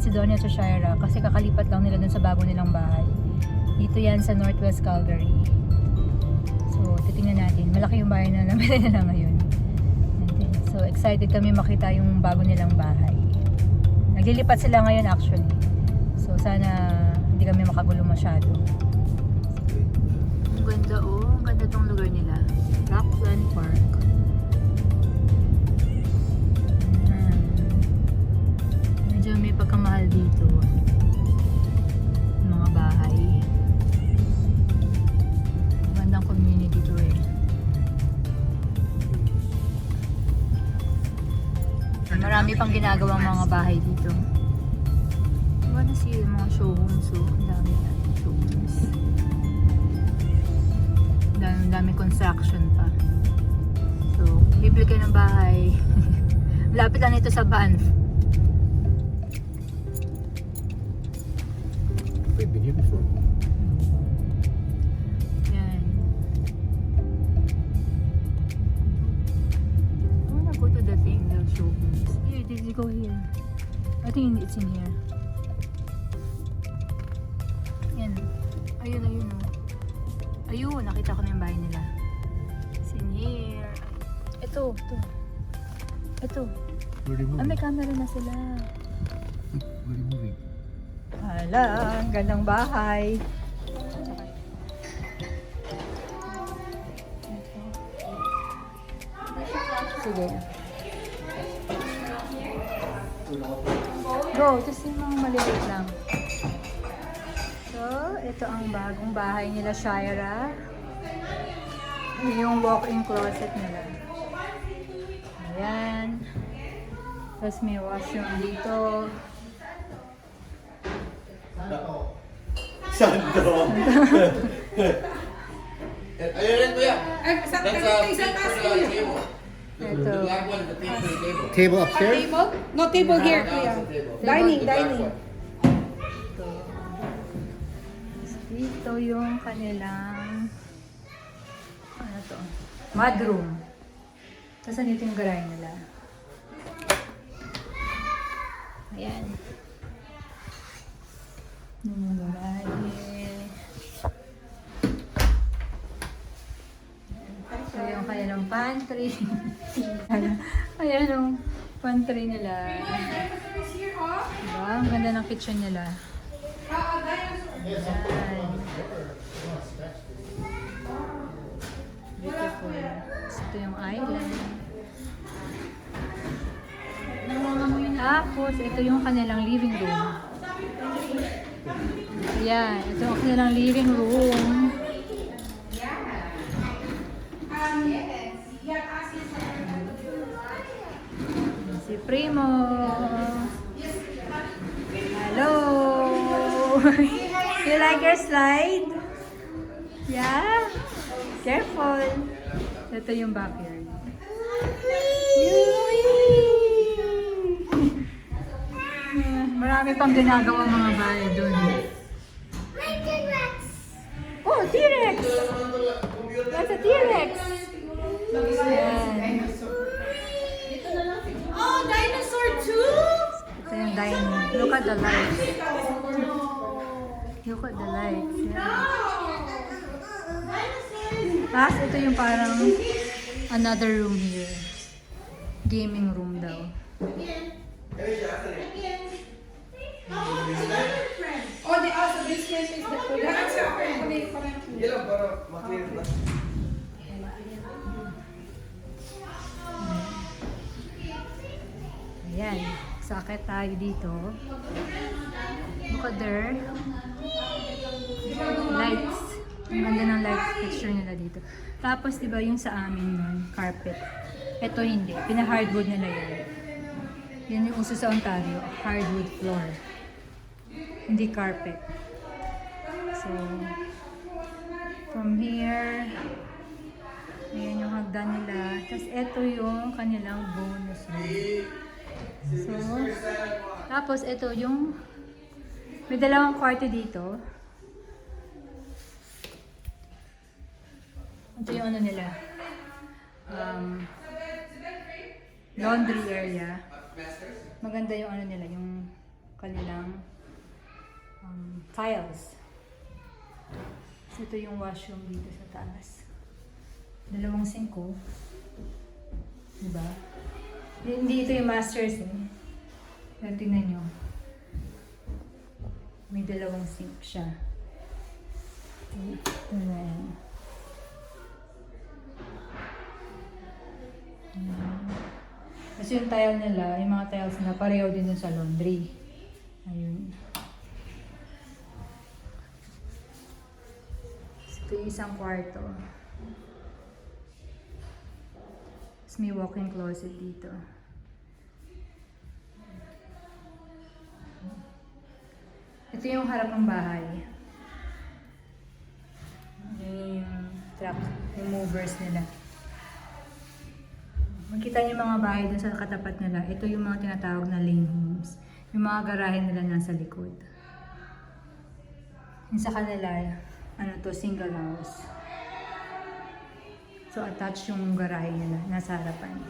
sa Shira kasi kakalipat lang nila dun sa bago nilang bahay. Dito yan sa Northwest Calgary. So, titingnan natin. Malaki yung bahay na namin nila ngayon. So, excited kami makita yung bago nilang bahay. Naglilipat sila ngayon actually. So, sana hindi kami makagulo masyado. Ang ganda oh. Ang ganda tong lugar nila. Rockland Park. Pagkamahal dito. Mga bahay. Magandang community to eh. Marami pang ginagawang mga bahay dito. Wanna see yung mga showrooms so ang dami na showrooms. Dami, dami construction pa. So, bibili kayo ng bahay. Malapit lang ito sa Banff. We've been here before. Yan. I wanna go to the thing, the showrooms. Here, did you go here? I think it's in here. Yan. Ayun, ayun oh. Ayun, nakita ko na yung bahay nila. It's in here. Ito, ito. Ito. Where are you Ah, may camera na sila. Where are you moving? Hala, ang gandang bahay. Sige. Go, just yung mga maliliit lang. So, ito ang bagong bahay nila, Shira. Yung walk-in closet nila. Ayan. Tapos may washroom dito. Santo. Ayun rin kuya. Ay, sa, That's a isang taas table. kuya. Ito. The black one, the table, the table. Table A upstairs? table? No table here, Now kuya. it's a table. Dining, The black dining. one. Ito. Dito yung kanilang ano to? Mudroom. Tapos nandito yung garay nila. Ayan. Yan yung kanilang pantry. Ayan yung pantry nila. Diba? Ang ganda ng kitchen nila. Ayan. Beautiful. Ito yung island. Tapos, ito yung kanilang living room. Ayan, ito yung kanilang living room. Si Primo. Hello. you like your slide? Yeah? Careful. Ito yung backyard. Ah, Marami pang ginagawa mga bahay doon. Oh, T-Rex! That's a T-Rex! Ayan. Oh, dinosaur too? Ito yung dining. Look at the lights. Look at the lights. Yan. Tapos ito yung parang another room here. Gaming room daw. Oh, the also basement is the kuya. Kami, parang Ayan. Sakit tayo dito. Look at there. Lights. Ang ganda ng light picture nila dito. Tapos, di ba yung sa amin nun, carpet. Ito hindi. Pina-hardwood nila yan. Yan yung uso sa Ontario. Hardwood floor. Hindi carpet. So, from here, ayan yung hagdan nila. Tapos, ito yung kanilang bonus room. So, tapos ito yung may dalawang kwarto dito. Ito yung ano nila. Um, laundry area. Maganda yung ano nila, yung kanilang tiles. So, ito yung washroom dito sa taas. Dalawang singko. Diba? Hindi ito yung masters eh. Pero tingnan nyo. May dalawang sink siya. Ito na yan. Kasi yung tile nila, yung mga tiles nila, pareho din dun sa laundry. Ayun. Ito yung isang kwarto. Tapos may walk-in closet dito. Ito yung harap ng bahay. Yun yung truck, yung movers nila. Makita niyo mga bahay dun sa katapat nila. Ito yung mga tinatawag na lane homes. Yung mga garahe nila nasa likod. Yung sa kanila, ano to, single house. So, attached yung garahe nila, nasa harapan.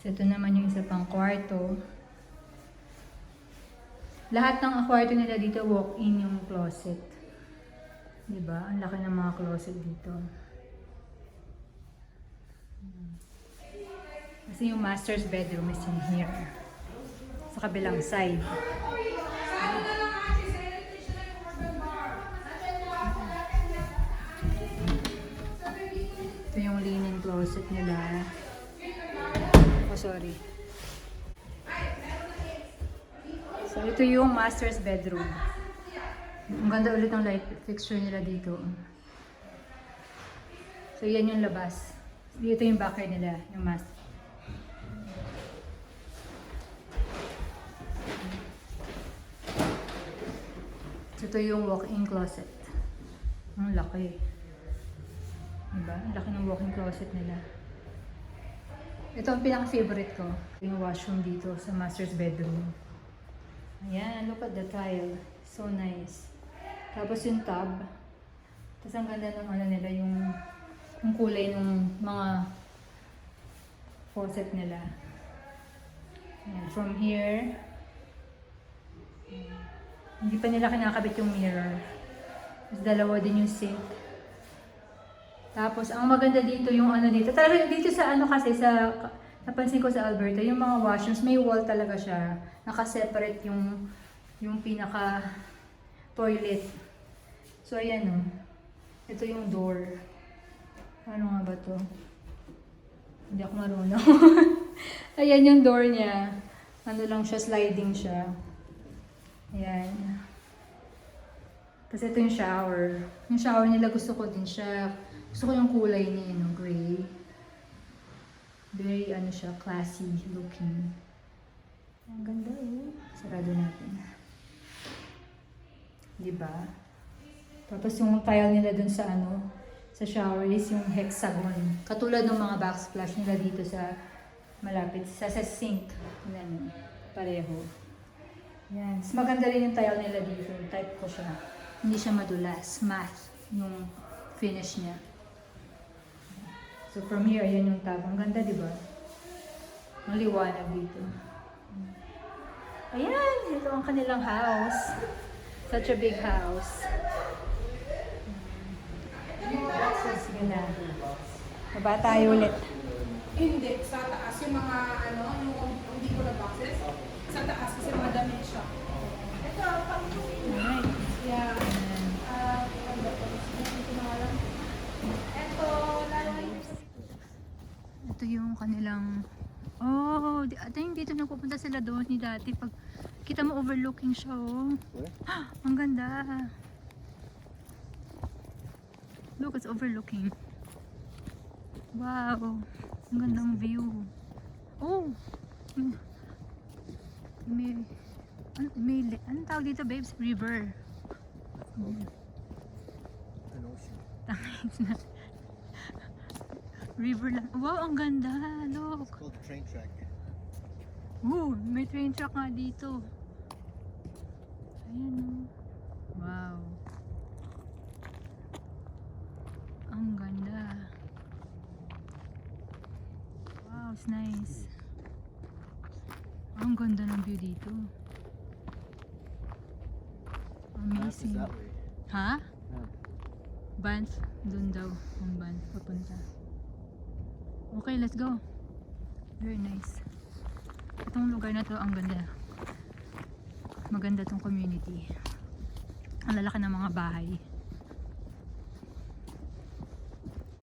So, ito naman yung isa pang kwarto. Lahat ng kwarto nila dito, walk-in yung closet. Diba? Ang laki ng mga closet dito. Kasi yung master's bedroom is in here. Sa kabilang side. Closet nila. Oh, sorry. So, ito yung master's bedroom. Ang ganda ulit ng light fixture nila dito. So, yan yung labas. Dito yung backer nila, yung master. So, ito yung walk-in closet. Ang laki. Diba? Ang laki ng walk-in closet nila. Ito ang pinaka-favorite ko. Yung washroom dito sa master's bedroom. Ayan, look at the tile. So nice. Tapos yung tub. Tapos ang ganda ng ano nila, yung, yung kulay ng mga faucet nila. Ayan, from here, hindi pa nila kinakabit yung mirror. Tapos dalawa din yung sink. Tapos, ang maganda dito yung ano dito. Talaga dito sa ano kasi, sa, napansin ko sa Alberta, yung mga washrooms, may wall talaga siya. Naka-separate yung, yung pinaka toilet. So, ayan o. Ito yung door. Ano nga ba to? Hindi ako marunong. ayan yung door niya. Ano lang siya, sliding siya. Ayan. Kasi ito yung shower. Yung shower nila gusto ko din siya. Gusto ko yung kulay niya, you know, gray. Very, ano siya, classy looking. Ang ganda eh. Sarado natin. Diba? Tapos yung tile nila dun sa ano, sa shower is yung hexagon. Katulad ng mga backsplash nila dito sa malapit, sa, sa sink. Yan, pareho. Yan. Mas maganda rin yung tile nila dito. Type ko siya. Hindi siya madulas. Matte yung finish niya. So from here, ayan yung tag. Ang ganda, di ba? Ang liwanag dito. Ayan! Ito ang kanilang house. Such a big house. Sige na. Baba tayo ulit. Hindi, sa taas yung mga ano, yung hindi ko na boxes. Sa taas kasi mga damit siya. Ito, pang dati. Pag kita mo overlooking siya, oh. Ang ganda. Look, it's overlooking. Wow. Ang gandang view. Oh. May, ano, may, anong tawag dito, babes? River. Mm. An ocean. Tangis na. River lang. Wow, ang ganda. Look. It's called train track. Ooh, may train track nga dito. Ayan oh. Wow. Ang ganda. Wow, it's nice. Ang ganda ng view dito. Amazing. Ha? Banff, dun daw ang Banff papunta. Okay, let's go. Very nice. Itong lugar na to, ang ganda. Maganda tong community. Ang lalaki ng mga bahay.